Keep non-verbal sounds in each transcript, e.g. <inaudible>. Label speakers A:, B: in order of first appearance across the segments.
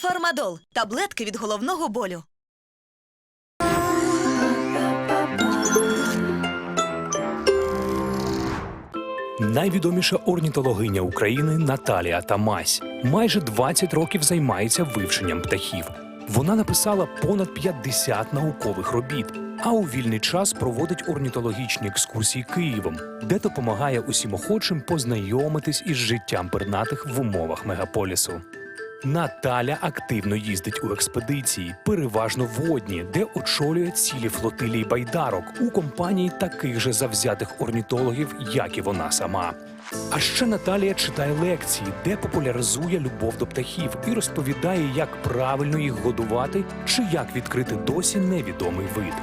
A: Фармадол таблетки від головного болю.
B: Найвідоміша орнітологиня України Наталія Тамась майже 20 років займається вивченням птахів. Вона написала понад 50 наукових робіт, а у вільний час проводить орнітологічні екскурсії Києвом, де допомагає усім охочим познайомитись із життям пернатих в умовах мегаполісу. Наталя активно їздить у експедиції, переважно водні, де очолює цілі флотилії байдарок у компанії таких же завзятих орнітологів, як і вона сама. А ще Наталія читає лекції, де популяризує любов до птахів і розповідає, як правильно їх годувати чи як відкрити досі невідомий вид.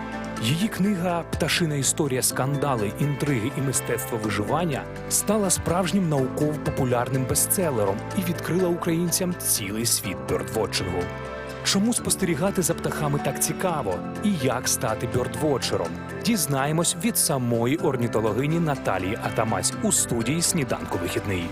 B: Її книга Пташина історія скандали, інтриги і мистецтво виживання стала справжнім науково-популярним бестселером і відкрила українцям цілий світ бьордвотчингу. Чому спостерігати за птахами так цікаво і як стати бьордвотчером? Дізнаємось від самої орнітологині Наталії Атамась у студії Сніданку вихідний.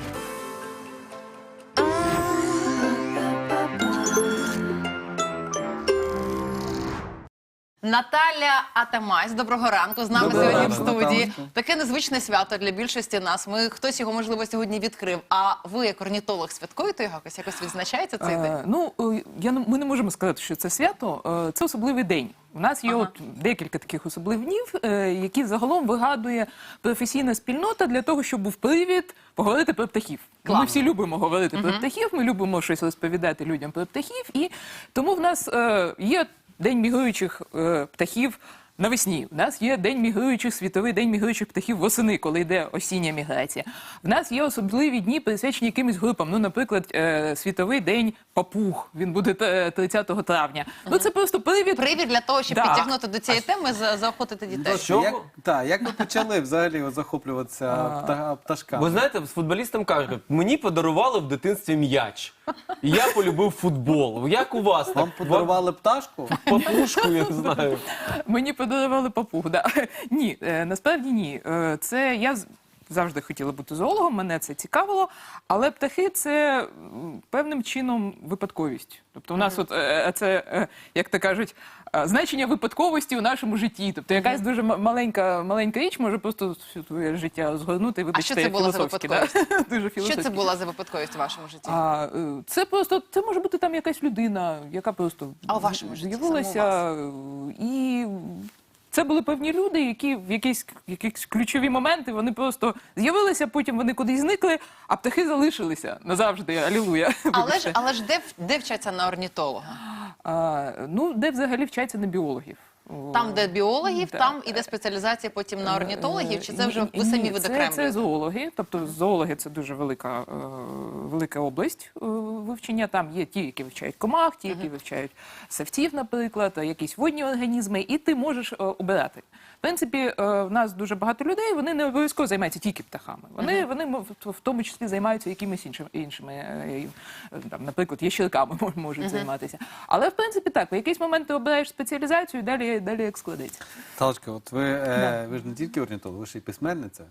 C: Наталя Атамась, доброго ранку. З нами
D: Доброго
C: сьогодні в
D: ранку.
C: студії. Таке незвичне свято для більшості нас. Ми хтось його можливо сьогодні відкрив. А ви, як орнітолог, святкуєте його якось? Якось відзначаєте цей день?
D: Е, Ну е, я не- ми не можемо сказати, що це свято. е, Це особливий день. У нас є
C: Ага.
D: от декілька таких особливих днів, е, які загалом вигадує професійна спільнота для того, щоб був привід поговорити про птахів.
C: Класно.
D: Ми всі любимо говорити про птахів. Ми любимо щось розповідати людям про птахів, і тому в нас е, є день мігруючих е, птахів. Навесні в нас є день мігруючих, світовий день мігруючих птахів восени, коли йде осіння міграція. В нас є особливі дні, присвячені якимось групам. Ну, наприклад, е, світовий день папуг. Він буде е, 30 травня. Ну це просто привід.
C: Привід для того, щоб
D: Да.
C: підтягнути до цієї теми, за- заохотити дітей.
E: Що? Як, та, як ви почали взагалі от захоплюватися пта, пташками?
F: Ви знаєте, з футболістам кажуть, мені подарували в дитинстві м'яч. І я полюбив футбол. Як у вас?
E: Вам подарували пташку?
F: папушку, я не знаю.
D: Мені подарували папуг. Да. Ні, е, насправді ні. Е, Це я з- завжди хотіла бути зоологом, мене це цікавило. Але птахи це певним чином випадковість. Тобто, у нас от е, це, е, як то кажуть, е, значення випадковості у нашому житті. Тобто, якась дуже маленька, маленька річ може просто всю твоє життя згорнути. Вибачте,
C: що це було за
D: да? <laughs> Дуже
C: Що це була за випадковість у вашому житті?
D: А е, це просто це може бути там якась людина, яка просто
C: А у вашому житті,
D: з'явилася, е, і це були певні люди, які в якісь, якісь ключові моменти вони просто з'явилися, потім вони кудись зникли, а птахи залишилися назавжди. Алілуя.
C: Але ж, але ж де, де вчаться на орнітолога?
D: А, ну де взагалі вчаться на біологів?
C: Там, де біологів,
D: Так.
C: там іде спеціалізація потім на орнітологів, чи це вже ви самі
D: ні, це,
C: видокремлюєте?
D: це зоологи, тобто зоологи це дуже велика, е, велика область е, вивчення. Там є ті, які вивчають комах, ті, які вивчають савців, наприклад, якісь водні організми, і ти можеш е, обирати. Принципі, е, в нас дуже багато людей, вони не обов'язково займаються тільки птахами. Вони, вони в- в тому числі займаються якимись іншими, іншими е, е, там, наприклад, ящерками <laughs> мож- можуть займатися. Але в принципі так, в якийсь момент ти обираєш спеціалізацію, і далі, далі як складеться.
E: Талочка, от ви, е, ви ж не тільки орнітолог, ви ще й письменниця.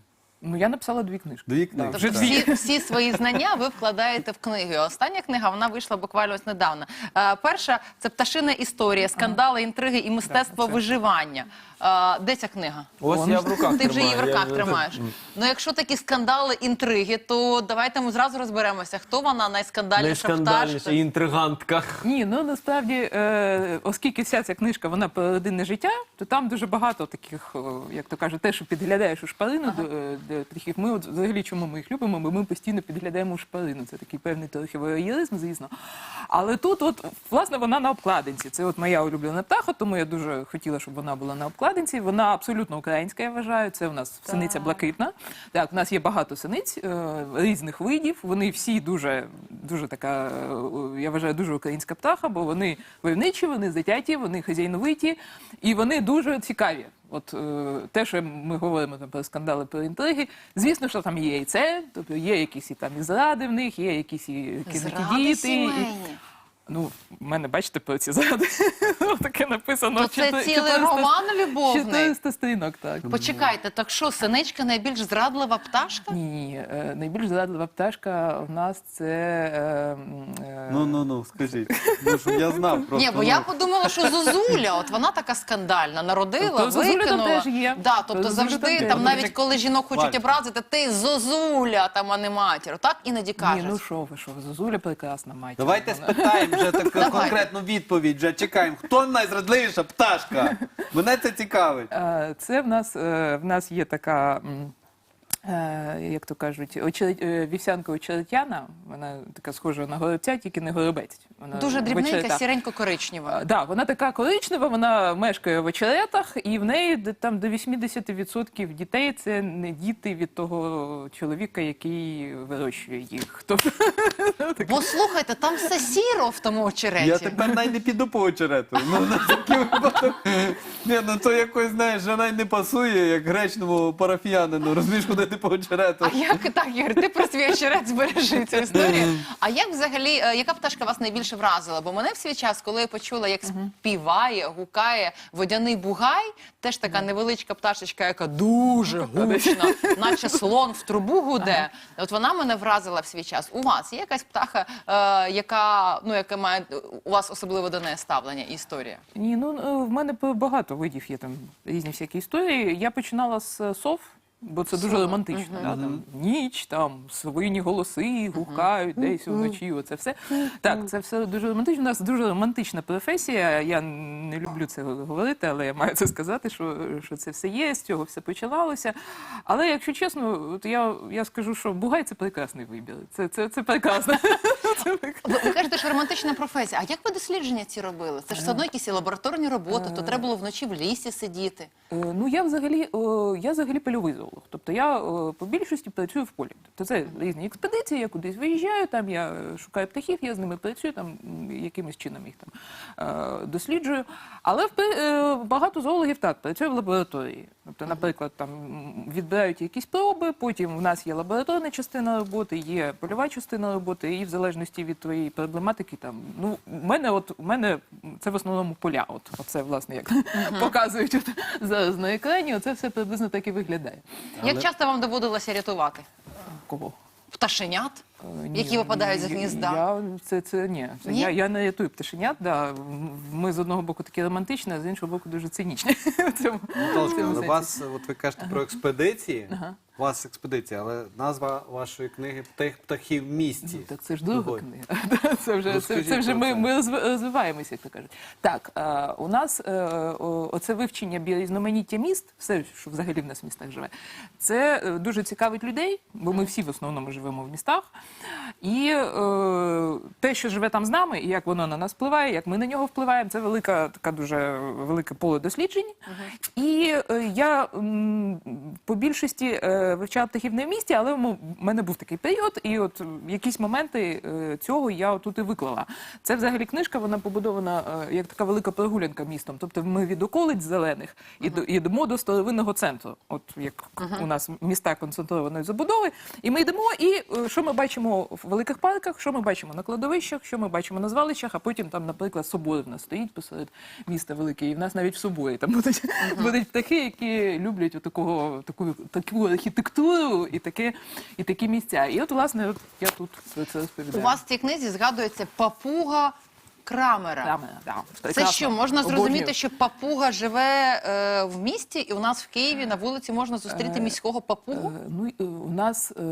D: Ну я написала дві книжки.
E: Дві книги.
D: вже
C: Тобто всі, всі свої знання ви вкладаєте в книги. Остання книга вона вийшла буквально ось недавно. Е, перша це пташина історія, скандали, інтриги і мистецтво виживання. Е, де ця книга?
F: Ось я в руках
C: Ти вже її в
F: тримаю.
C: руках
F: Я-
C: тримаєш. Ну якщо такі скандали, інтриги, то давайте ми зразу розберемося, хто вона найскандальніша
F: Найскандальніша
C: пташка.
F: і інтригантка.
D: Ні, ну насправді, е, оскільки вся ця книжка вона про родинне життя, то там дуже багато таких, о, як то кажуть, те, що підглядаєш у шпарину до, е, до. Ми от взагалі чому ми їх любимо, бо ми постійно підглядаємо у шпарину. Це такий певний трохи воєризм, звісно. Але тут, от власне, вона на обкладинці. Це от моя улюблена птаха, тому я дуже хотіла, щоб вона була на обкладинці. Вона абсолютно українська, я вважаю. Це у нас синиця блакитна. Так, у нас є багато синиць е, різних видів. Вони всі дуже, дуже така, е, я вважаю, дуже українська птаха, бо вони войовничі, вони затяті, вони хазяйновиті і вони дуже цікаві. От е, те, що ми говоримо там про скандали, про інтриги, звісно, що там є і це, тобто є якісь і там і зради в них, є якісь і кинуті діти. І. Ну, в мене, бачите, по ці заради <laughs> таке написано.
C: То це
D: Чотири-
C: цілий
D: 400
C: роман любовний.
D: 400 сторінок, так.
C: Почекайте, так що, синичка найбільш зрадлива пташка?
D: Ні, е, найбільш зарадлива пташка в нас це. е, м, е,
E: Ну, ну, ну, скажіть. Ну, щоб я знав <laughs> просто.
C: Ні, бо я
E: ну.
C: подумала, що Зозуля, от вона така скандальна, народила,
D: То Зозуля там
C: викинула.
D: теж є.
C: Да, тобто
D: Зозуля
C: завжди,
D: там
C: там
D: теж.
C: навіть коли жінок хочуть
E: Валь.
C: образити, ти Зозуля, там, а не матір. Так іноді
D: Ні,
C: кажуть.
D: ну що ви, що ви, Зозуля прекрасна мать.
E: Давайте
D: Вона-
E: спитаємо вже таку
C: Давай.
E: конкретну відповідь. Вже чекаємо. Хто найзрадливіша пташка? Мене це цікавить.
D: Е, Це в нас, е, в нас є така. м, Як то кажуть, е, вівсянка очеретяна, вона така схожа на горобця, тільки не горобець. Вона
C: Дуже дрібненька, сіренько-коричнева.
D: Е, Да, вона така коричнева, вона мешкає в очеретах, і в неї там до 80% дітей це не діти від того чоловіка, який вирощує їх. <laughs> Тобто,
C: Бо слухайте, там все сіро в тому очереті.
E: Я тепер навіть не піду по очерету. Ну, на такий випадок. Ні, ну то якось, знаєш, навіть не пасує, як гречному парафіянину. Розумієш, ходити по очерету.
C: А як так, Ігор, ти про свій очерет збережи цю історію. А як взагалі, е, яка пташка вас найбільше вразила? Бо мене в свій час, коли я почула, як співає, гукає водяний бугай, теж така невеличка пташечка, яка дуже гучно, наче <laughs> слон в трубу гуде. От вона мене вразила в свій час. У вас є якась птаха, е, яка ну яка має у вас особливо до неї ставлення і історія?
D: Ні, ну е, в мене б- багато видів є там різні всякі історії. Я починала з е, сов. Бо це дуже романтично. Да? Там, ніч, там свині голоси гукають десь вночі. Оце все. Так, це все дуже романтично. У нас дуже романтична професія. Я не люблю це говорити, але я маю це сказати, що, що це все є, з цього все починалося. Але якщо чесно, от я, я скажу, що Бугай це прекрасний вибір. Це, це, це прекрасно.
C: Ви, ви кажете, що романтична професія. А як ви дослідження ці робили? Це ж все одно якісь і лабораторні роботи, то треба було вночі в лісі сидіти.
D: Е, Ну я взагалі е, я взагалі польовий зоолог. Тобто я е, по більшості працюю в полі. Тобто це різні експедиції, я кудись виїжджаю, там я е, шукаю птахів, я з ними працюю, там м, якимось чином їх там е, досліджую. Але е, багато зоологів так працює в лабораторії. Тобто, наприклад, там м, відбирають якісь проби, потім в нас є лабораторна частина роботи, є польова частина роботи, і в залежності від твоєї проблематики, там ну у мене, от у мене це в основному поля. От оце власне як показують от, зараз на екрані. Оце все приблизно так і виглядає.
C: Як часто вам доводилося рятувати?
D: Кого?
C: Пташенят?
D: Е, ні,
C: Які випадають з гнізда?
D: Я, це, це, ні,
C: Ні?
D: Я, я не рятую пташенят, да. Ми з одного боку такі романтичні, а з іншого боку дуже цинічні. <laughs> В
E: Наталочка,
D: цьому
E: вас, от ви кажете про експедиції.
D: Ага.
E: У вас експедиція, але назва вашої книги «Птах в місті.
D: Ну, Так це ж друга книга. <laughs> Це вже, це, це вже ми, ми розвиваємося, як то кажуть. Так, е, у нас е, оце вивчення біорізноманіття міст, все, що взагалі в нас в містах живе, це е, дуже цікавить людей, бо ми всі в основному живемо в містах. І е, те, що живе там з нами, і як воно на нас впливає, як ми на нього впливаємо, це велика така дуже велике поле досліджень. І е, я м, по більшості е, вивчала птахів не в місті, але в мене був такий період, і от якісь моменти е, цього я тут і виклала. Це взагалі книжка, вона побудована е, як така велика прогулянка містом. Тобто ми від околиць зелених йдемо до старовинного центру. От як у нас міста концентрованої забудови. І ми йдемо, і е, що ми бачимо в великих парках, що ми бачимо на кладовищах, що ми бачимо на звалищах, а потім там, наприклад, собор в нас стоїть посеред міста великий, і в нас навіть в соборі там будуть, птахи, які люблять таку, таку архітектуру і таке, і такі місця. І от, власне, от я тут про це
C: У вас в цій книзі згадується папуга Крамера.
D: Крамера. да,
C: Це що, можна
D: Обожнюю.
C: зрозуміти, що папуга живе е, в місті, і у нас в Києві на вулиці можна зустріти міського папугу?
D: Е, Ну, е, у нас е,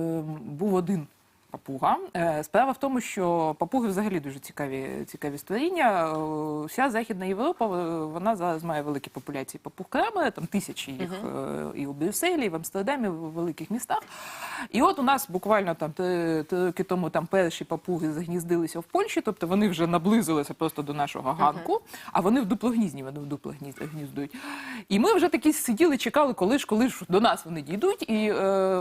D: був один папуга. Е, Справа в тому, що папуги взагалі дуже цікаві, цікаві створіння. Е, Вся Західна Європа е, вона зараз має великі популяції папуг крамера, там тисячі їх е, і у Брюсселі, і в Амстердамі, в великих містах. І от у нас буквально там три, три роки тому там перші папуги загніздилися в Польщі, тобто вони вже наблизилися просто до нашого ганку, а вони в дуплогнізні, вони в дуплах гніздують. І ми вже такі сиділи, чекали, коли ж, коли ж до нас вони дійдуть. І е,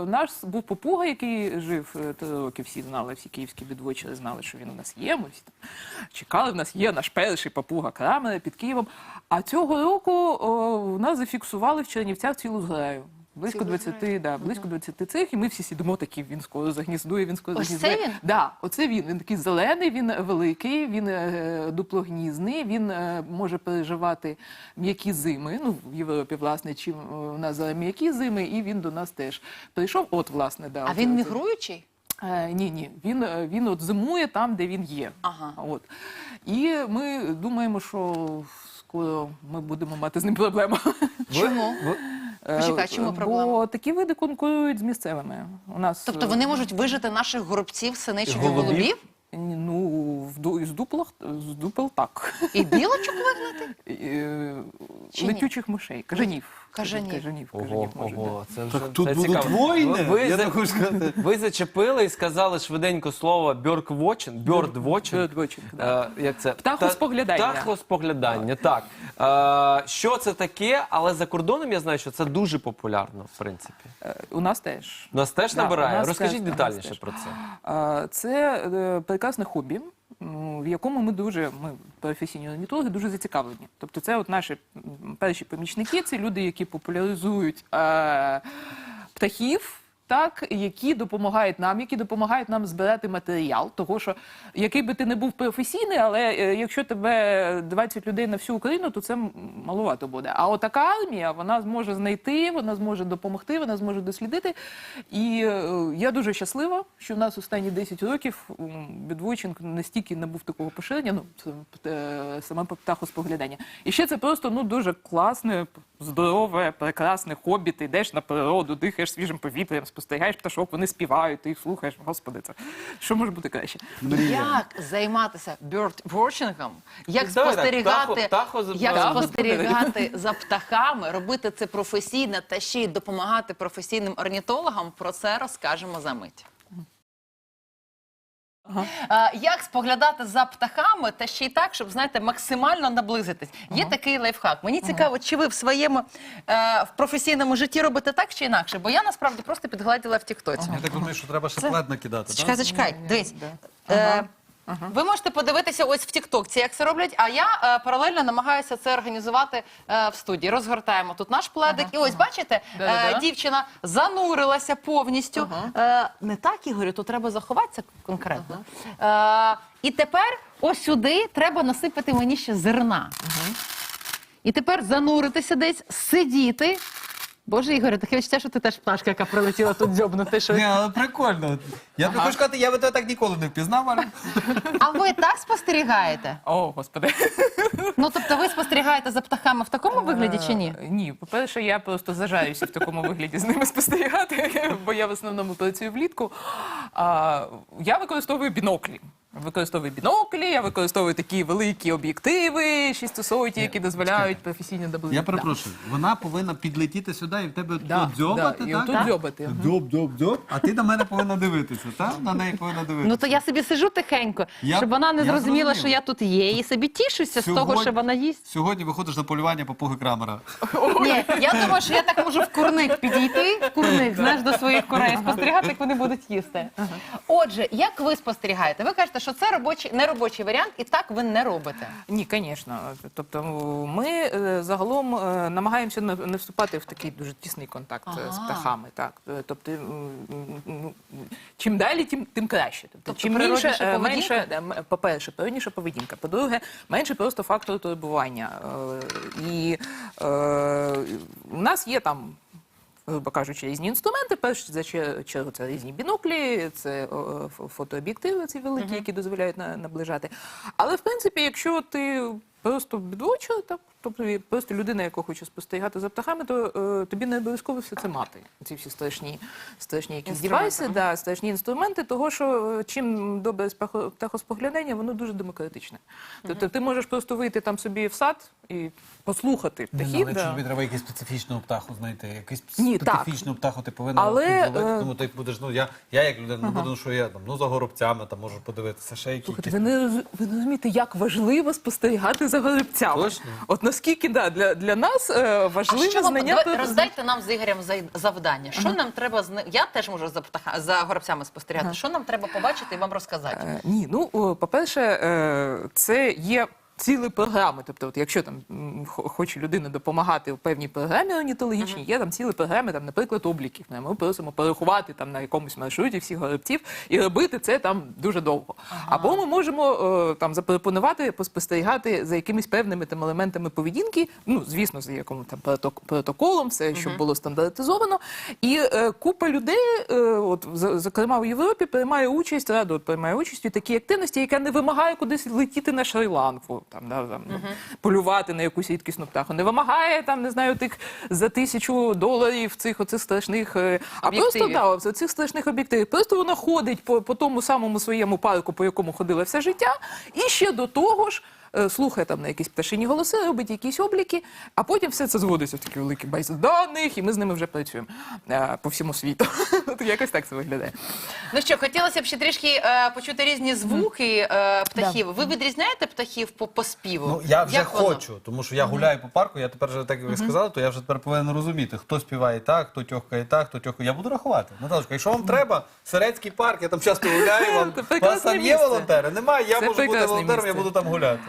D: наш був попуга, який жив три роки, всі знали, всі київські відвочери знали, що він у нас є. Ми всі там чекали, в нас є наш перший папуга Крамера під Києвом. А цього року о, у нас зафіксували в Чернівцях цілу зграю. Близько 20, да, близько 20 цих, і ми всі сидимо такі, він скоро загніздує, він скоро
C: Ось
D: загніздує.
C: це він?
D: Да, оце він. Він такий зелений, він великий, він е, дуплогнізний, він е, може переживати м'які зими. Ну, в Європі, власне, чим е, у нас зараз м'які зими, і він до нас теж прийшов. От, власне, да.
C: А
D: от,
C: він
D: от,
C: мігруючий?
D: Е, ні, ні, він, е, він от зимує там, де він є.
C: Ага.
D: От. І ми думаємо, що скоро ми будемо мати з ним проблему.
C: Чому?
D: Е,
C: Почекай, чому проблема?
D: Бо такі види конкурують з місцевими. У нас
C: Тобто вони можуть вижити наших горобців, синичок і
F: Голубів?
C: голубів?
D: ну в з дуплах з дупел так.
C: І білочок вигнати?
D: Е,
C: Чи ні?
D: Летючих мишей, кажанів.
C: Кажанів.
D: Кажанів,
F: Ого,
D: кажанів може,
F: ого, це вже
E: Так тут
F: це
E: будуть
F: цікаво.
E: воїни,
F: Ви,
E: я
F: за-
E: так хочу сказати. <laughs>
F: ви зачепили і сказали швиденько слово.
D: Birdwatching, да.
F: Е, як це?
D: Птахоспоглядання.
F: Птахоспоглядання, так. Е, що це таке? Але за кордоном я знаю, що це дуже популярно, в принципі.
D: Е, У нас теж.
F: У Нас теж
D: Да,
F: набирає.
D: нас
F: Розкажіть
D: теж, у нас
F: детальніше
D: теж.
F: про це.
D: А, Це е, прекрасне хобі, в якому ми дуже, ми професійні орнітологи, дуже зацікавлені. Тобто, це от наші перші помічники, це люди, які популяризують е, птахів. Так, які допомагають нам, які допомагають нам збирати матеріал, того що який би ти не був професійний, але е, якщо тебе 20 людей на всю Україну, то це маловато буде. А отака армія вона зможе знайти, вона зможе допомогти, вона зможе дослідити. І е, я дуже щаслива, що в нас останні 10 років бідвочинг настільки набув такого поширення, ну е, саме птахоспоглядання. І ще це просто ну дуже класне, здорове, прекрасне хобі. Ти йдеш на природу, дихаєш свіжим повітрям, спостерігаєш пташок, вони співають, ти їх слухаєш. Господи, це що може бути краще?
C: Як займатися бьордвотчингом? Як
F: давай так,
C: спостерігати,
F: птахо- птахо-
C: як
F: птахо-
C: спостерігати за птахами, робити це професійно та ще й допомагати професійним орнітологам? Про це розкажемо за мить.
D: Ага.
C: А, Як споглядати за птахами та ще й так, щоб знаєте, максимально наблизитись? Є такий лайфхак. Мені цікаво, чи ви в своєму е, в професійному житті робите так чи інакше? Бо я насправді просто підгладила в тіктоці.
E: Я так думаю, що треба ще плед накидати.
C: Чекай, зачекай, дивись.
D: Да.
C: Ви можете подивитися ось в Тіктокці, як це роблять. А я е, паралельно намагаюся це організувати е, в студії. Розгортаємо тут наш пледик. І ось бачите, е, дівчина занурилася повністю. Е, не так, Ігорю, тут треба заховатися конкретно. Е, і тепер ось сюди треба насипати мені ще зерна. І тепер зануритися десь, сидіти. Боже, Ігоре, таке відчуття, що ти теж пташка, яка прилетіла тут дзьобнути щось.
E: Ні, але прикольно. Я тобі хочу сказати, я би тебе так ніколи не впізнав, але
C: А ви так спостерігаєте?
D: О, господи.
C: Ну тобто ви спостерігаєте за птахами в такому вигляді чи ні?
D: Е, Ні, по-перше, я просто зажаюся в такому вигляді з ними спостерігати, <laughs> бо я в основному працюю влітку. А, я використовую біноклі. Використовую біноклі, я використовую такі великі об'єктиви, шістисоті, які дозволяють професійно доблизити.
E: я перепрошую, вона повинна підлетіти сюди і в тебе
D: Да,
E: тут дзьобати,
D: да, і
E: так?
D: отут дзьобати, ага.
E: Дзьоб, дзьоб, дзьоб, а ти на мене повинна дивитися, так? На неї повинна дивитися.
C: Ну то я собі сиджу тихенько,
E: Я-
C: щоб вона не
E: я
C: зрозуміла,
E: зрозумів.
C: що я тут є, і собі тішуся з того,
E: Сьогодні-
C: що вона їсть.
E: Сьогодні виходиш на полювання папуги Крамера.
C: Ні, я думаю, що я так можу в курник підійти, в курник, знаєш, до своїх курей, спостерігати, як вони будуть їсти. Отже, як ви спостерігаєте? Ви кажете, що це робочий, не робочий варіант, і так ви не робите.
D: Ні, звісно. Тобто ми е, загалом е, намагаємося не вступати в такий дуже тісний контакт е, з птахами. Так. Тобто, ну, чим далі, тим, тим краще. Тобто,
C: Тобто
D: чим менше, менше, е, по-перше, природніша поведінка. По-друге, менше просто фактор турбування. І е, у нас є там грубо кажучи, різні інструменти. Перш за чер- чергу це різні біноклі, це фотооб'єктиви, ці великі, які дозволяють на- наближати. Але в принципі, якщо ти просто бідвочер, так тобто просто людина, яка хоче спостерігати за птахами, то е, тобі не обов'язково все це мати. Ці всі страшні, страшні якісь
C: Інструменти,
D: девайси, да, страшні інструменти, того що е, чим добре птахоспоглядання, воно дуже демократичне. Тобто ти можеш просто вийти там собі в сад і послухати птахів.
E: Але
D: да.
E: якщо тобі треба якусь специфічного птаху знайти, якусь
D: Ні, так.
E: птаху ти повинна
D: Але, е,
E: тому ти будеш, ну я, я як людина, не буду, ну, що я там, ну за горобцями там можу подивитися, ще які.
D: Слухайте,
E: якісь-
D: ви не, ви не розумієте, як важливо спостерігати за горобцями.
F: Точно.
D: От наскільки да, для, для нас е,
C: А
D: важливе
C: знання... вам, давай, роздайте нам з Ігорем завдання. Що нам треба зна... Я теж можу за птаха за горобцями спостерігати. Що нам треба побачити і вам розказати?
D: Е, Ні, ну по-перше, е, це є цілі програми. Тобто, от якщо там хоче людина допомагати у певній програмі орнітологічній, є там цілі програми, там, наприклад, обліків. Ми просимо порахувати там на якомусь маршруті всіх горобців і робити це там дуже довго. Або ми можемо е, там запропонувати поспостерігати за якимись певними там елементами поведінки. Ну, звісно, за яким там проток- протоколом, все, щоб було стандартизовано. І е, купа людей, е, от зокрема в Європі, приймає участь, радо приймає участь у такій активності, яка не вимагає кудись летіти на Шрі-Ланку, там, да, там, ну, полювати на якусь рідкісну птаху. Не вимагає там, не знаю, тих за тисячу доларів цих оцих страшних. е, А просто да, цих страшних об'єктивів. Просто вона ходить по, по тому самому своєму парку, по якому ходила все життя, і ще до того ж. Е, Слухає там на якісь пташині голоси, робить якісь обліки, а потім все це зводиться в такі великі бази даних, і ми з ними вже працюємо е, по всьому світу. <laughs> От Якось так це виглядає.
C: Ну що, хотілося б ще трішки е, почути різні звуки е, птахів. Ви відрізняєте птахів по, по співу?
E: Ну я вже
C: Як воно?
E: хочу, тому що я гуляю по парку. Я тепер вже так як ви сказали, то я вже тепер повинен розуміти, хто співає так, хто тьохкає так, хто тьохкає. Я буду рахувати. Наталочка, якщо вам треба, Серецький парк, я там часто гуляю. Вам <laughs> у вас там є волонтери? Немає. Я можу бути волонтером, я буду там гуляти.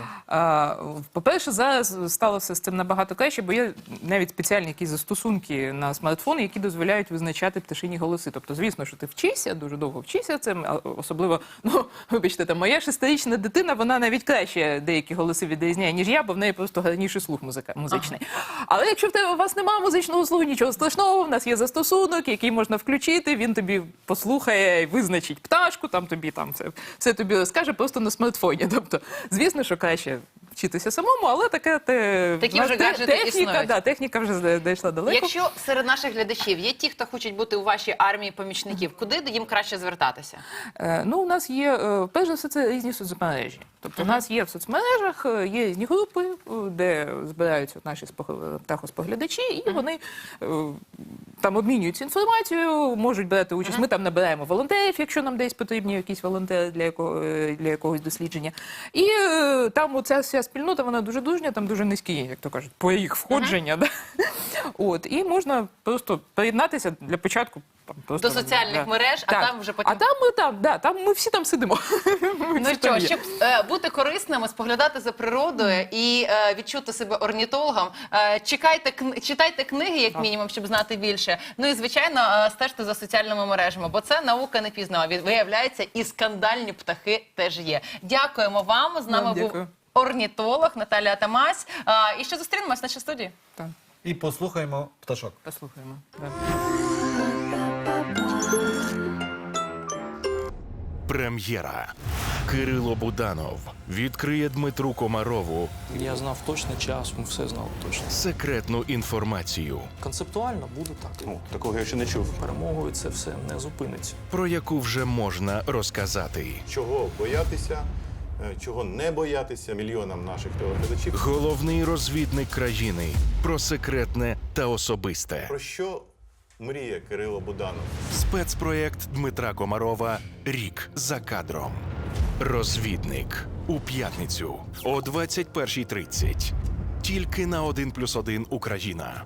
D: По-перше, зараз стало все з цим набагато краще, бо є навіть спеціальні якісь застосунки на смартфони, які дозволяють визначати пташині голоси. Тобто, звісно, що ти вчишся, дуже довго вчишся цим, особливо, ну <laughs> вибачте, там моя шестирічна дитина, вона навіть краще деякі голоси відрізняє, ніж я, бо в неї просто гарніший слух музика, музичний. Але якщо в тебе у вас немає музичного слуху, нічого страшного, в нас є застосунок, який можна включити, він тобі послухає і визначить пташку, там тобі там це все тобі розкаже просто на смартфоні. Тобто, звісно, що краще Bishop вчитися самому, але така те,
C: Такі вже
D: те-
C: гаджети
D: техніка,
C: існують.
D: да, техніка вже дійшла далеко.
C: Якщо серед наших глядачів є ті, хто хочуть бути у вашій армії помічників, куди їм краще звертатися?
D: Е, Ну, у нас є, е, перш за все, це різні соцмережі. Тобто, у нас є в соцмережах, е, є різні групи, е, де збираються наші спог- птахоспоглядачі, і вони е, там обмінюються інформацією, можуть брати участь. Ми там набираємо волонтерів, якщо нам десь потрібні якісь волонтери для, якого, е, для якогось дослідження. І е, там оця вся спільнота, вона дуже дружня, там дуже низькі, як то кажуть, поріг входження. Да? От, і можна просто приєднатися для початку. Там, просто,
C: До соціальних мереж, а
D: Так.
C: там вже потім-
D: А там ми там, да, там ми всі там сидимо. <laughs> Ми
C: Ну
D: всі там
C: що,
D: є.
C: щоб е, бути корисними, споглядати за природою і е, відчути себе орнітологом, е, чекайте кн- читайте книги, як мінімум, щоб знати більше. Ну і звичайно, е, стежте за соціальними мережами, бо це наука не пізнава. Від- Виявляється, і скандальні птахи теж є. Дякуємо вам. З нами
D: Вам
C: був
D: дякую.
C: Орнітолог Наталія Тамась. Е, і ще зустрінемось в нашій студії.
D: Так,
E: І послухаємо пташок.
D: послухаємо.
G: Прем'єра. Кирило Буданов відкриє Дмитру Комарову
H: Я знав точно час, ми все знали точно.
G: секретну інформацію,
H: Концептуально буде так.
I: Ну, такого я ще не чув.
H: Перемогою це все не зупиниться.
G: про яку вже можна розказати.
I: Чого боятися, чого не боятися мільйонам наших телеглядачів.
G: Головний розвідник країни про секретне та особисте.
I: Про що мріє Кирило Буданов?
G: Спецпроєкт Дмитра Комарова Рік за кадром. Розвідник у п'ятницю о 21.30. Тільки на 1+,1 Україна.